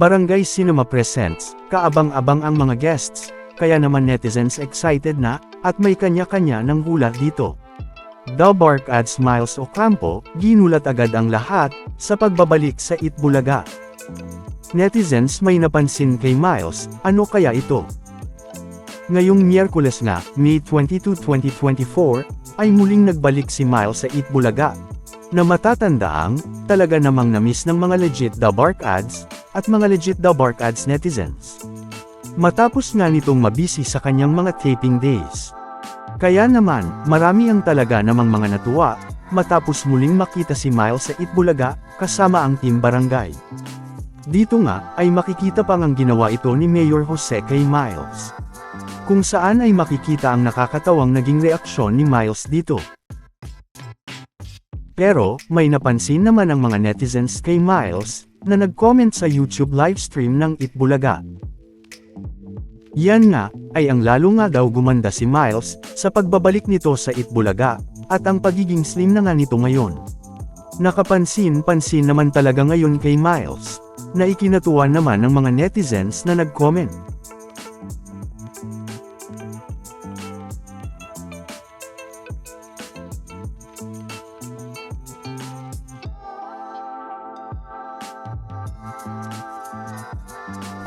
Barangay Cinema Presents, kaabang-abang ang mga guests, kaya naman netizens excited na, at may kanya-kanya ng hula dito. The Bark at Smiles Ocampo, ginulat agad ang lahat, sa pagbabalik sa Itbulaga. Netizens may napansin kay Miles, ano kaya ito? Ngayong Miyerkules nga, May 22, 2024, ay muling nagbalik si Miles sa Itbulaga. Na matatandaang, talaga namang namiss ng mga legit The Bark ads, at mga legit The Bark ads netizens. Matapos nga nitong mabisi sa kanyang mga taping days. Kaya naman, marami ang talaga namang mga natuwa, matapos muling makita si Miles sa Itbulaga, kasama ang team barangay. Dito nga, ay makikita pang ang ginawa ito ni Mayor Jose kay Miles. Kung saan ay makikita ang nakakatawang naging reaksyon ni Miles dito. Pero, may napansin naman ang mga netizens kay Miles, na nag-comment sa YouTube livestream ng Itbulaga. Yan nga, ay ang lalo nga daw gumanda si Miles, sa pagbabalik nito sa Itbulaga, at ang pagiging slim na nga nito ngayon. Nakapansin-pansin naman talaga ngayon kay Miles, na ikinatuwa naman ng mga netizens na nag-comment.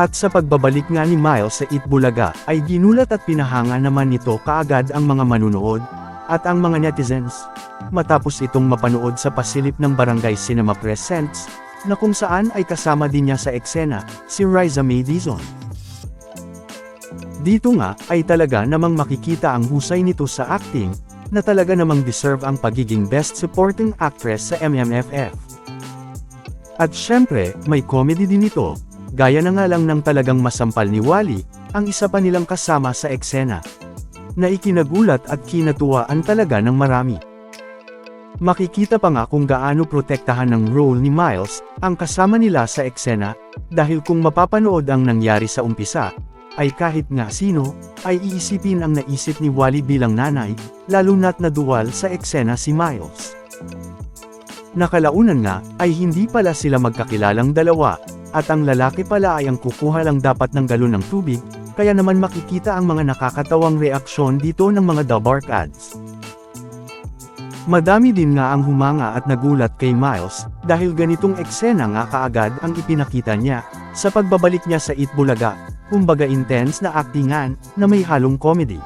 At sa pagbabalik nga ni Miles sa Itbulaga, ay ginulat at pinahanga naman nito kaagad ang mga manunood, at ang mga netizens. Matapos itong mapanood sa pasilip ng Barangay Cinema Presents, na kung saan ay kasama din niya sa eksena, si Riza May. Dito nga, ay talaga namang makikita ang husay nito sa acting, na talaga namang deserve ang pagiging Best Supporting Actress sa MMFF. At syempre, may comedy din ito, gaya na nga lang ng talagang masampal ni Wally, ang isa pa nilang kasama sa eksena. Na ikinagulat at kinatuwaan talaga ng marami. Makikita pa nga kung gaano protektahan ng role ni Miles, ang kasama nila sa eksena, dahil kung mapapanood ang nangyari sa umpisa, ay kahit nga sino, ay iisipin ang naisip ni Wally bilang nanay, lalo na't naduwal sa eksena si Miles. Nakalaunan nga, ay hindi pala sila magkakilalang dalawa, at ang lalaki pala ay ang kukuha lang dapat ng galon ng tubig, kaya naman makikita ang mga nakakatawang reaksyon dito ng mga The Bark ads. Madami din nga ang humanga at nagulat kay Miles, dahil ganitong eksena nga kaagad ang ipinakita niya, sa pagbabalik niya sa Itbulaga, kumbaga intense na actingan, na may halong comedy.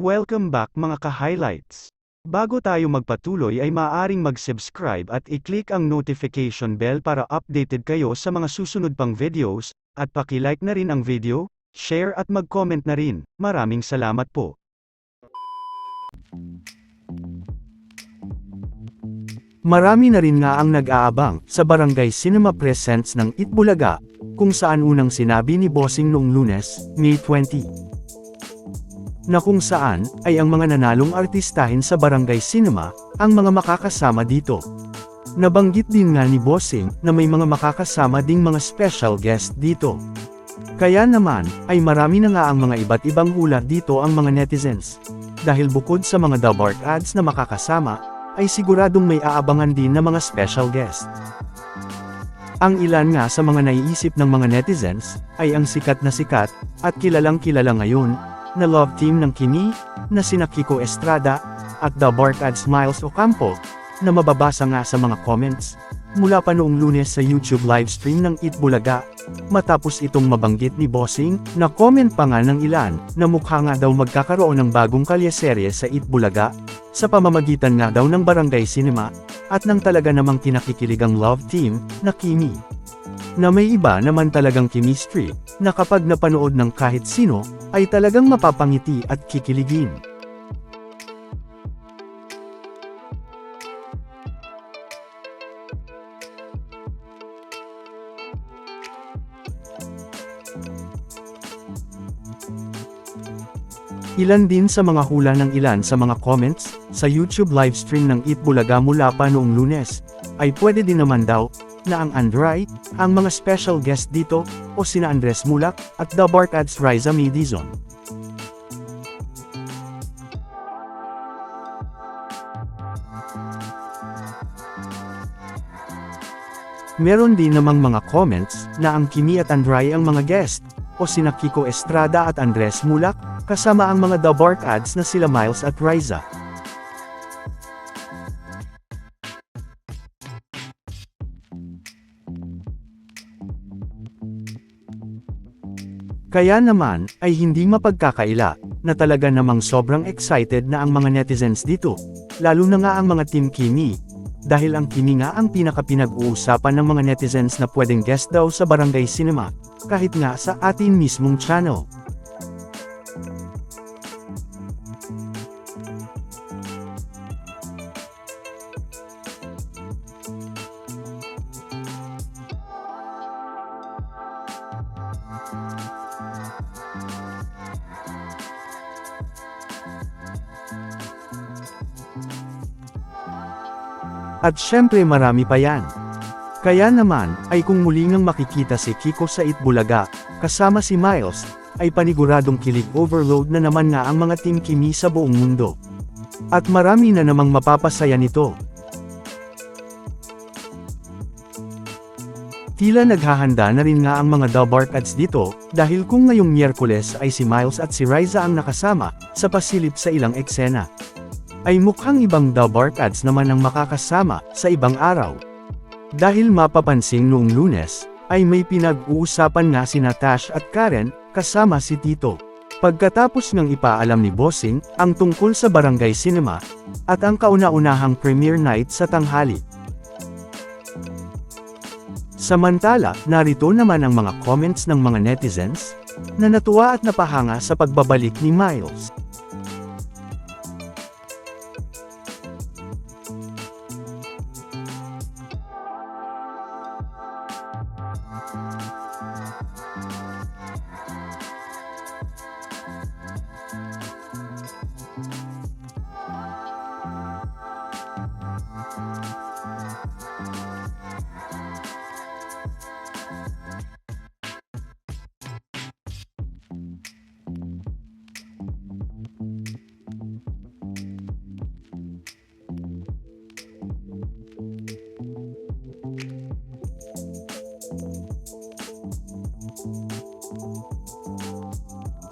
Welcome back mga ka-highlights. Bago tayo magpatuloy ay maaaring mag-subscribe at i-click ang notification bell para updated kayo sa mga susunod pang videos, at paki-like na rin ang video, share at mag-comment na rin. Maraming salamat po. Marami na rin nga ang nag-aabang sa Barangay Cinema Presents ng Itbulaga, kung saan unang sinabi ni Bossing noong lunes, May 20 na kung saan, ay ang mga nanalong artistahin sa Barangay Cinema, ang mga makakasama dito. Nabanggit din nga ni Bossing, na may mga makakasama ding mga special guest dito. Kaya naman, ay marami na nga ang mga iba't ibang hula dito ang mga netizens. Dahil bukod sa mga Bark ads na makakasama, ay siguradong may aabangan din na mga special guest. Ang ilan nga sa mga naiisip ng mga netizens, ay ang sikat na sikat, at kilalang kilala ngayon, na love team ng Kimi, na sina Kiko Estrada, at The Bark at Smiles Ocampo, na mababasa nga sa mga comments, mula pa noong lunes sa YouTube livestream ng Itbulaga, matapos itong mabanggit ni Bossing, na comment pa nga ng ilan, na mukha nga daw magkakaroon ng bagong kalyeserye sa Itbulaga, sa pamamagitan nga daw ng Barangay Cinema, at ng talaga namang kinakikiligang love team, na Kimi. Na may iba naman talagang chemistry, na kapag napanood ng kahit sino, ay talagang mapapangiti at kikiligin. Ilan din sa mga hula ng ilan sa mga comments, sa YouTube livestream ng Itbulaga mula pa noong lunes, ay pwede din naman daw, na ang Andray, ang mga special guest dito, o sina Andres Mulak, at The Bart Ads Riza Midizon. Meron din namang mga comments na ang Kimi at Andray ang mga guest, o sina Kiko Estrada at Andres Mulak, kasama ang mga The Bart Ads na sila Miles at Riza. Kaya naman, ay hindi mapagkakaila, na talaga namang sobrang excited na ang mga netizens dito, lalo na nga ang mga Team Kimi. Dahil ang Kimi nga ang pinaka-pinag-uusapan ng mga netizens na pwedeng guest daw sa Barangay Cinema, kahit nga sa atin mismong channel. At syempre marami pa yan. Kaya naman, ay kung muli ngang makikita si Kiko sa Itbulaga, kasama si Miles, ay paniguradong kilig overload na naman nga ang mga Team Kimi sa buong mundo. At marami na namang mapapasaya nito. Tila naghahanda na rin nga ang mga The Bark ads dito, dahil kung ngayong Miyerkules ay si Miles at si Riza ang nakasama, sa pasilip sa ilang eksena. Ay mukhang ibang The Bark ads naman ang makakasama, sa ibang araw. Dahil mapapansin noong lunes, ay may pinag-uusapan nga si Natash at Karen, kasama si Tito. Pagkatapos ng ipaalam ni Bossing, ang tungkol sa Barangay Cinema, at ang kauna-unahang premiere night sa tanghali. Samantala, narito naman ang mga comments ng mga netizens, na natuwa at napahanga sa pagbabalik ni Miles.